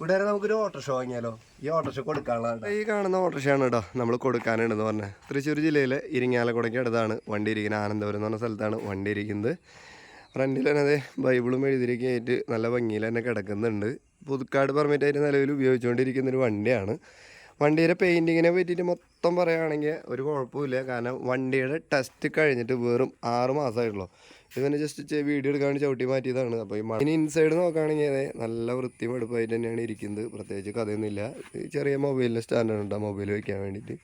ഇവിടെ വരെ നമുക്കൊരു ഓട്ടോഷോ വാങ്ങിയാലോ? ഈ ഓട്ടോഷോ കൊടുക്കാനുള്ള ഈ കാണുന്ന ഓട്ടോറിക്ഷയാണ് കേട്ടോ നമ്മൾ കൊടുക്കാനുണ്ടെന്ന് പറഞ്ഞത് തൃശ്ശൂർ ജില്ലയിലെ ഇരിങ്ങാലക്കുടയ്ക്ക് അടുത്താണ് വണ്ടി ഇരിക്കുന്നത് ആനന്ദപുരം എന്ന് പറഞ്ഞ സ്ഥലത്താണ് വണ്ടി ഇരിക്കുന്നത് ഫ്രണ്ടിൽ തന്നെ അതെ ബൈബിളും എഴുതിയിരിക്കായിട്ട് നല്ല ഭംഗിയിൽ തന്നെ കിടക്കുന്നുണ്ട്. പുതുക്കാട് പെർമിറ്റ് ആയിട്ട് നിലവിൽ ഉപയോഗിച്ചുകൊണ്ടിരിക്കുന്ന ഒരു വണ്ടിയാണ്. വണ്ടിയുടെ പെയിന്റിങ്ങിനെ പറ്റിയിട്ട് മൊത്തം പറയുകയാണെങ്കിൽ ഒരു കുഴപ്പമില്ല. കാരണം വണ്ടിയുടെ ടെസ്റ്റ് കഴിഞ്ഞിട്ട് വെറും ആറ് മാസമായിട്ടുള്ളൂ. ഇവനെ ജസ്റ്റ് വീഡിയോ എടുക്കാൻ ചവിട്ടി മാറ്റിയതാണ്. അപ്പോൾ ഈ ഇനി ഇൻസൈഡ് നോക്കുകയാണെങ്കിൽ അതെ നല്ല വൃത്തിയും എടുപ്പായിട്ട് തന്നെയാണ് ഇരിക്കുന്നത്. പ്രത്യേകിച്ച് കഥയൊന്നുമില്ല. ചെറിയ മൊബൈലിന്റെ സ്റ്റാൻഡാണ് ഉണ്ട് ആ മൊബൈൽ വയ്ക്കാൻ വേണ്ടിയിട്ട്.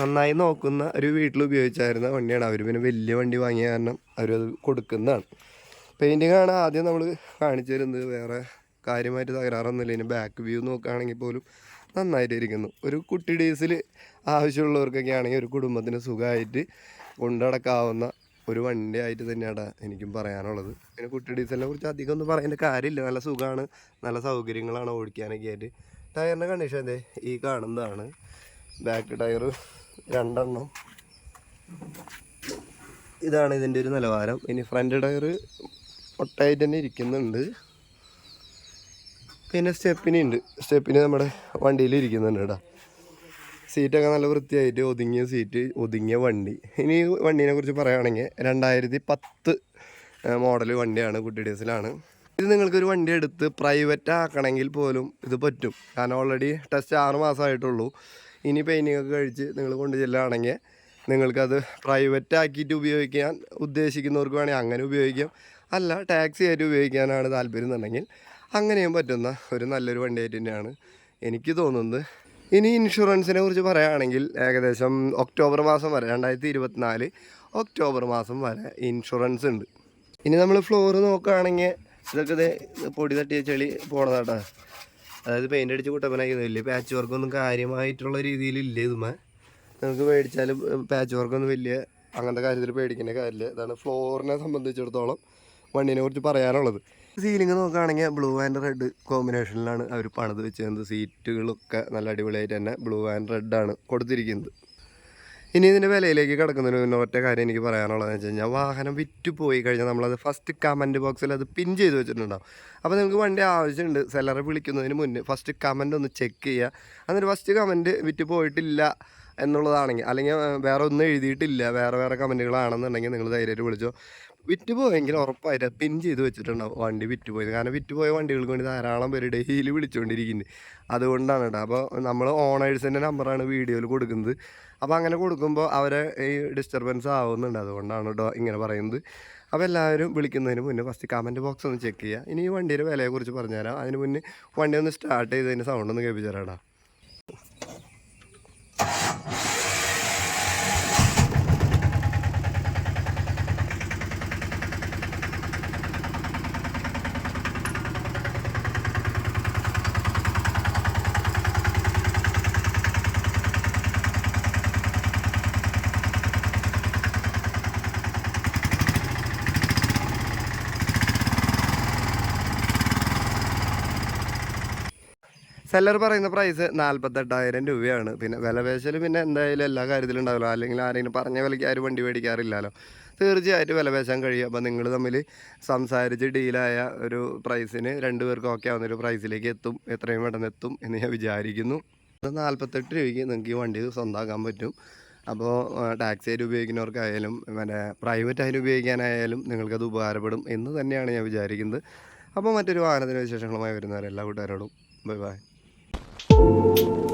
നന്നായി നോക്കുന്ന ഒരു വീട്ടിൽ ഉപയോഗിച്ചായിരുന്ന വണ്ടിയാണ് അവർ പിന്നെ വലിയ വണ്ടി വാങ്ങിയ കാരണം അവരത് കൊടുക്കുന്നതാണ്. പെയിന്റിങ്ങാണ് ആദ്യം നമ്മൾ കാണിച്ചു തരുന്നത്. വേറെ കാര്യമായിട്ട് തകരാറൊന്നുമില്ല. ഇനി ബാക്ക് വ്യൂ നോക്കുകയാണെങ്കിൽ പോലും നന്നായിട്ട് ഇരിക്കുന്നു ഒരു കുട്ടി ഡേയ്സിൽ ആവശ്യമുള്ളവർക്കൊക്കെ ആണെങ്കിൽ ഒരു കുടുംബത്തിന് സുഖമായിട്ട് കൊണ്ടടക്കാവുന്ന ഒരു വണ്ടി ആയിട്ട് തന്നെയാണ് എനിക്കും പറയാനുള്ളത്. പിന്നെ കുട്ടി ഡീസലിനെ കുറിച്ച് അധികം ഒന്നും പറയേണ്ട കാര്യമില്ല. നല്ല സുഖമാണ്. നല്ല സൗകര്യങ്ങളാണ് ഓടിക്കാനൊക്കെ ആയിട്ട്. ടയറിന്റെ കണ്ടീഷൻ അതെ ഈ കാണുന്നതാണ്. ബാക്ക് ടയർ രണ്ടെണ്ണം. ഇതാണ് ഇതിന്റെ ഒരു നിലവാരം. ഇനി ഫ്രണ്ട് ടയർ ഒട്ടായിട്ട് തന്നെ ഇരിക്കുന്നുണ്ട്. പിന്നെ സ്റ്റെപ്പിനി ഉണ്ട്. സ്റ്റെപ്പിന് നമ്മുടെ വണ്ടിയിൽ ഇരിക്കുന്നുണ്ട് കേട്ടോ. സീറ്റൊക്കെ നല്ല വൃത്തിയായിട്ട് ഒതുങ്ങിയ സീറ്റ് ഒതുങ്ങിയ വണ്ടി. ഇനി വണ്ടീനെ കുറിച്ച് പറയുകയാണെങ്കിൽ രണ്ടായിരത്തി പത്ത് മോഡൽ വണ്ടിയാണ് കുട്ടി ഡേസിലാണ്. ഇത് നിങ്ങൾക്കൊരു വണ്ടി എടുത്ത് പ്രൈവറ്റ് ആക്കണമെങ്കിൽ പോലും ഇത് പറ്റും. കാരണം ഓൾറെഡി ടെസ്റ്റ് ആറ് മാസമായിട്ടുള്ളൂ. ഇനി പെയിന്റിംഗ് ഒക്കെ കഴിച്ച് നിങ്ങൾ കൊണ്ടു ചെല്ലുകയാണെങ്കിൽ നിങ്ങൾക്കത് പ്രൈവറ്റ് ആക്കിയിട്ട് ഉപയോഗിക്കാൻ ഉദ്ദേശിക്കുന്നവർക്ക് വേണമെങ്കിൽ അങ്ങനെ ഉപയോഗിക്കാം. അല്ല ടാക്സി ആയിട്ട് ഉപയോഗിക്കാനാണ് താല്പര്യം എന്നുണ്ടെങ്കിൽ അങ്ങനെയും പറ്റുന്ന ഒരു നല്ലൊരു വണ്ടിയായിട്ട് തന്നെയാണ് എനിക്ക് തോന്നുന്നത്. ഇനി ഇൻഷുറൻസിനെ കുറിച്ച് പറയുകയാണെങ്കിൽ ഏകദേശം ഒക്ടോബർ മാസം വരെ രണ്ടായിരത്തി ഇരുപത്തിനാല് ഒക്ടോബർ മാസം വരെ ഇൻഷുറൻസ് ഉണ്ട്. ഇനി നമ്മൾ ഫ്ലോർ നോക്കുകയാണെങ്കിൽ ഇതൊക്കെ പൊടി തട്ടിയ ചെളി പോണതാട്ടാ. അതായത് പെയിന്റ് അടിച്ച് കുട്ടപ്പനാക്കിയത് വലിയ പാച്ച് വർക്കൊന്നും കാര്യമായിട്ടുള്ള രീതിയിലില്ല ഇതുമേ. നമുക്ക് മേടിച്ചാലും പാച്ച് വർക്കൊന്നും വലിയ അങ്ങനത്തെ കാര്യത്തിൽ പേടിക്കേണ്ട കാര്യമില്ല. ഇതാണ് ഫ്ലോറിനെ സംബന്ധിച്ചിടത്തോളം വണ്ണിനെ കുറിച്ച് പറയാനുള്ളത്. സീലിംഗ് നോക്കുകയാണെങ്കിൽ ബ്ലൂ ആൻഡ് റെഡ് കോമ്പിനേഷനിലാണ് അവർ പണിത് വെച്ചിരുന്നത്. സീറ്റുകളൊക്കെ നല്ല അടിപൊളിയായിട്ട് തന്നെ ബ്ലൂ ആൻഡ് റെഡാണ് കൊടുത്തിരിക്കുന്നത്. ഇനി ഇതിന്റെ വിലയിലേക്ക് കിടക്കുന്നതിന് മുന്നേ ഒറ്റ കാര്യം എനിക്ക് പറയാനുള്ളതെന്ന് വെച്ച് കഴിഞ്ഞാൽ വാഹനം വിറ്റ് പോയി കഴിഞ്ഞാൽ നമ്മളത് ഫസ്റ്റ് കമന്റ് ബോക്സിൽ അത് പിൻ ചെയ്ത് വെച്ചിട്ടുണ്ടാവും. അപ്പോൾ നിങ്ങൾക്ക് വണ്ടി ആവശ്യമുണ്ട് സെല്ലറെ വിളിക്കുന്നതിന് മുന്നേ ഫസ്റ്റ് കമന്റ് ഒന്ന് ചെക്ക് ചെയ്യുക. എന്നിട്ട് ഫസ്റ്റ് കമന്റ് വിറ്റ് പോയിട്ടില്ല എന്നുള്ളതാണെങ്കിൽ അല്ലെങ്കിൽ വേറെ ഒന്നും എഴുതിയിട്ടില്ല വേറെ വേറെ കമന്റുകളാണെന്നുണ്ടെങ്കിൽ നിങ്ങൾ ധൈര്യമായിട്ട് വിളിച്ചോ. വിറ്റ് ഉറപ്പായിട്ട് പിൻ ചെയ്ത് വെച്ചിട്ടുണ്ടാവും വണ്ടി വിറ്റ് പോയത് കാരണം വിറ്റ് പോയ വണ്ടികൾക്ക് വേണ്ടി ധാരാളം പേര് ഡെയിലി വിളിച്ചുകൊണ്ടിരിക്കുന്നു അതുകൊണ്ടാണ് കേട്ടോ അപ്പോൾ നമ്മൾ ഓണേഴ്സിന്റെ നമ്പറാണ് വീഡിയോയിൽ കൊടുക്കുന്നത്. അപ്പോൾ അങ്ങനെ കൊടുക്കുമ്പോൾ അവരെ ഈ ഡിസ്റ്റർബൻസ് ആവുന്നുണ്ട്. അതുകൊണ്ടാണ് കേട്ടോ ഇങ്ങനെ പറയുന്നത്. അപ്പോൾ എല്ലാവരും വിളിക്കുന്നതിന് മുന്നേ ഫസ്റ്റ് കമന്റ് ബോക്സ് ഒന്ന് ചെക്ക് ചെയ്യുക ഇനി ഈ വണ്ടിയുടെ വിലയെക്കുറിച്ച് പറഞ്ഞുതരാം. അതിന് മുന്നേ വണ്ടി ഒന്ന് സ്റ്റാർട്ട് ചെയ്തതിന് സൗണ്ട് ഒന്ന് കേൾപ്പിച്ചു തരാടാ സെല്ലർ പറയുന്ന പ്രൈസ് നാൽപ്പത്തെട്ടായിരം രൂപയാണ്. പിന്നെ വില പിന്നെ എന്തായാലും എല്ലാ കാര്യത്തിലും ഉണ്ടാവില്ല. അല്ലെങ്കിൽ ആരെങ്കിലും പറഞ്ഞ വിലയ്ക്ക് ആരും വണ്ടി മേടിക്കാറില്ലല്ലോ. തീർച്ചയായിട്ടും വിലപേശാൻ കഴിയും. അപ്പോൾ നിങ്ങൾ തമ്മിൽ സംസാരിച്ച് ഡീലായ ഒരു പ്രൈസിന് രണ്ട് പേർക്കും ഓക്കെ ആവുന്ന ഒരു പ്രൈസിലേക്ക് എത്തും. എത്രയും പെട്ടെന്ന് എത്തും എന്ന് ഞാൻ വിചാരിക്കുന്നു. നാൽപ്പത്തെട്ട് രൂപയ്ക്ക് നിങ്ങൾക്ക് ഈ വണ്ടി സ്വന്തമാക്കാൻ പറ്റും. അപ്പോൾ ടാക്സി ആയിട്ട് ഉപയോഗിക്കുന്നവർക്കായാലും പിന്നെ പ്രൈവറ്റ് ആയിട്ട് ഉപയോഗിക്കാനായാലും നിങ്ങൾക്കത് ഉപകാരപ്പെടും എന്ന് തന്നെയാണ് ഞാൻ വിചാരിക്കുന്നത്. അപ്പോൾ മറ്റൊരു വാഹനത്തിന് വിശേഷങ്ങളുമായി വരുന്നവരെല്ലാ കൂട്ടുകാരോടും. Bye bye Thank you.